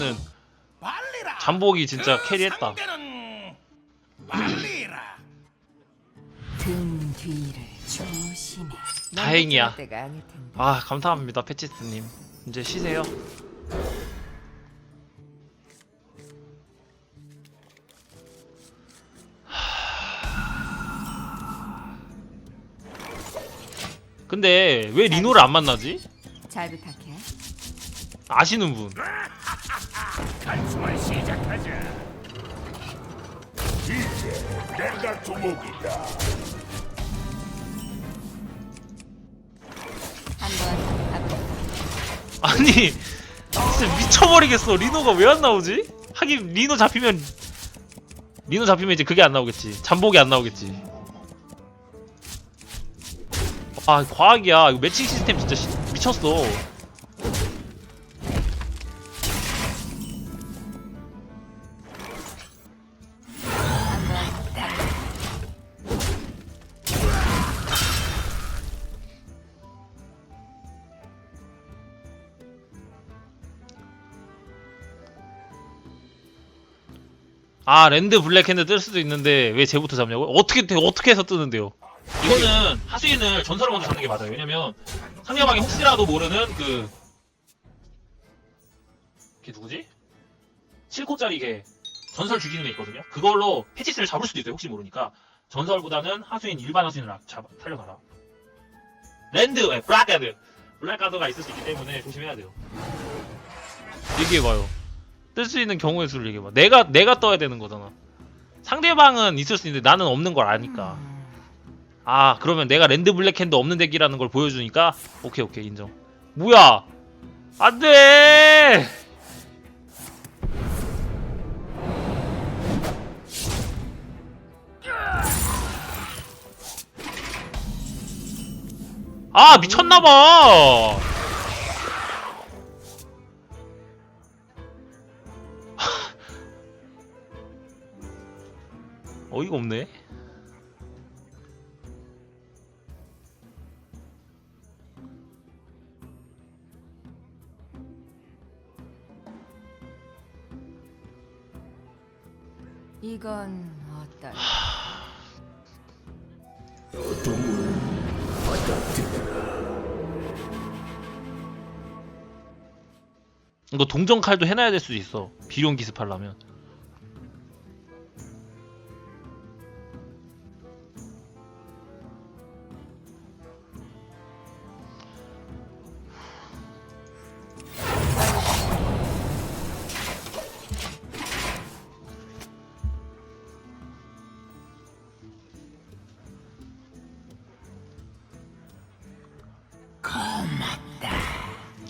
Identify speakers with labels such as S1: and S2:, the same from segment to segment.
S1: 때는
S2: 빨리라.
S1: 잠복이 진짜
S2: 그
S1: 캐리했다.
S3: 등 뒤를 조심해. 넌
S1: 다행이야.
S3: 아
S1: 감사합니다 패치스님 이제 쉬세요 근데 왜 리노를 안 만나지?
S3: 잘 부탁해.
S1: 아시는 분.
S2: 이제 내가 주목이다.
S3: 한번 가볼까?
S1: 아니 진짜 미쳐버리겠어 리노가 왜 안 나오지? 하긴 리노 잡히면 리노 잡히면 이제 그게 안 나오겠지 잠복이 안 나오겠지 아 과학이야 이거 매칭 시스템 진짜 시- 미쳤어 아 랜드 블랙핸드 뜰 수도 있는데 왜 쟤부터 잡냐고? 어떻게 돼- 어떻게 해서 뜨는데요? 이거는 하수인을 전설을 먼저 잡는 게 맞아요. 왜냐면 상대방이 혹시라도 모르는 그걔 누구지? 7코짜리 걔 전설 죽이는 애 있거든요. 그걸로 패치스를 잡을 수도 있어요. 혹시 모르니까 전설보다는 하수인 일반 하수인을 아- 잡 살려가라. 랜드, 네, 블랙가드, 블랙가드가 있을 수 있기 때문에 조심해야 돼요. 얘기해봐요. 뜰 수 있는 경우의 수를 얘기해봐. 내가 내가 떠야 되는 거잖아. 상대방은 있을 수 있는데 나는 없는 걸 아니까. 아 그러면 내가 랜드 블랙핸드 없는 덱이라는 걸 보여주니까 오케이 오케이 인정. 뭐야? 안돼. 아 미쳤나봐. 어이가 없네.
S3: 이건 어떨?
S1: 이거 동전 칼도 해놔야 될 수도 있어. 비룡 기습하려면.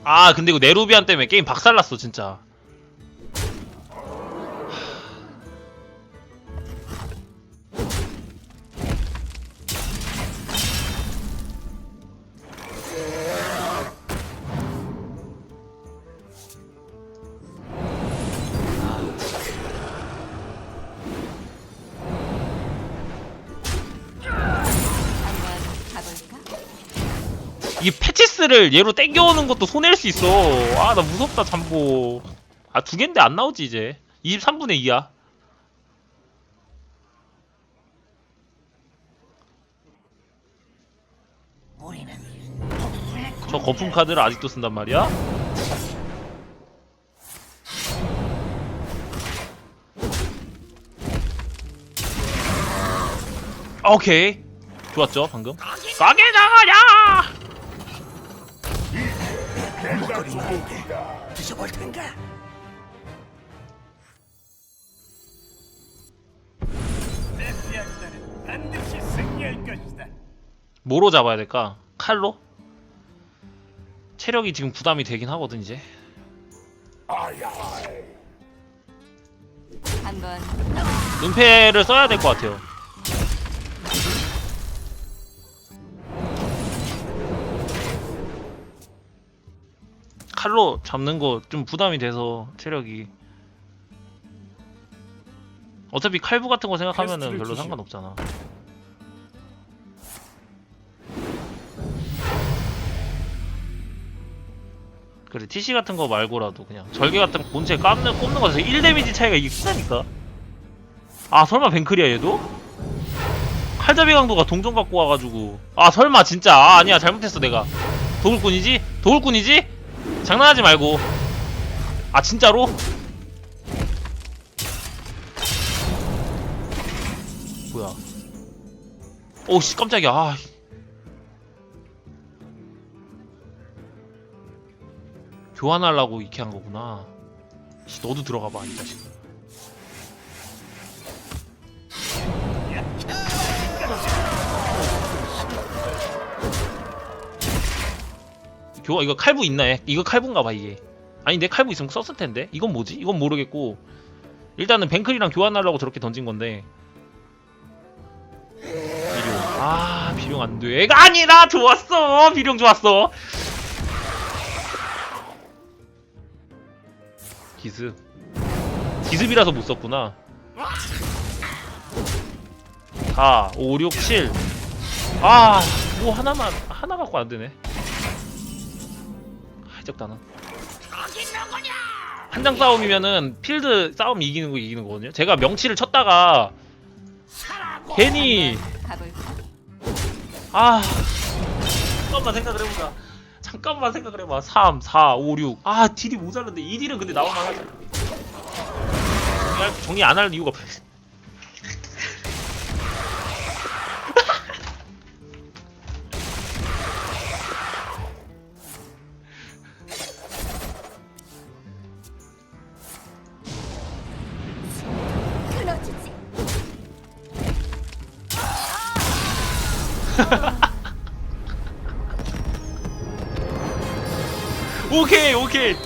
S1: 아 근데 이거 네루비안 때문에 게임 박살났어 진짜. 이 패치스를 얘로 땡겨오는 것도 손해일 수 있어. 아, 나 무섭다, 잠보. 아, 두 갠데 안 나오지, 이제. 23분의 2야. 저 거품 카드를 아직도 쓴단 말이야? 오케이. 좋았죠, 방금? 가게 나가냐!
S2: 내가 주목이다. 드셔볼 텐가? 내 반드시 승리할 것이다.
S1: 뭐로 잡아야 될까? 칼로? 체력이 지금 부담이 되긴 하거든 이제.
S3: 한번
S1: 은폐를 써야 될 것 같아요 칼로 잡는 거 좀 부담이 돼서 체력이 어차피 칼부 같은 거 생각하면은 별로. 상관없잖아 그래 TC 같은 거 말고라도 그냥 절개 같은 거 본체 꼽는, 꼽는 거에서 1 데미지 차이가 이게 크다니까 아 설마 뱅클이야 얘도? 칼잡이 강도가 동전 갖고 와가지고 아 설마 진짜 아 아니야 잘못했어 내가 도굴꾼이지? 도굴꾼이지? 장난하지 말고. 아 진짜로? 뭐야? 오씨 깜짝이야. 아 교환하려고 이렇게 한 거구나. 씨, 너도 들어가 봐 이 자식 교환 이거 칼부 있나 해 이거 칼부인가 봐 이게. 아니 내 칼부 있으면 썼을 텐데. 이건 뭐지? 이건 모르겠고. 일단은 뱅클이랑 교환하려고 저렇게 던진 건데. 비룡. 아 비룡 안돼. 가 아니라 좋았어. 비룡 좋았어. 기습. 기습이라서 못 썼구나. 4 5 6 7 아, 뭐 하나만 하나 갖고 안 되네. 해적단은. 한장 싸움이면은 필드 싸움 이기는 거 이기는 거거든요. 제가 명치를 쳤다가 괜히? 아 잠깐만 생각을 해보자. 잠깐만 생각을 해봐. 3, 4, 5, 6. 아 딜이 모자란데 이 딜은 근데 하자. 정리, 정리 안 할 이유가 없어. 오케이 오케이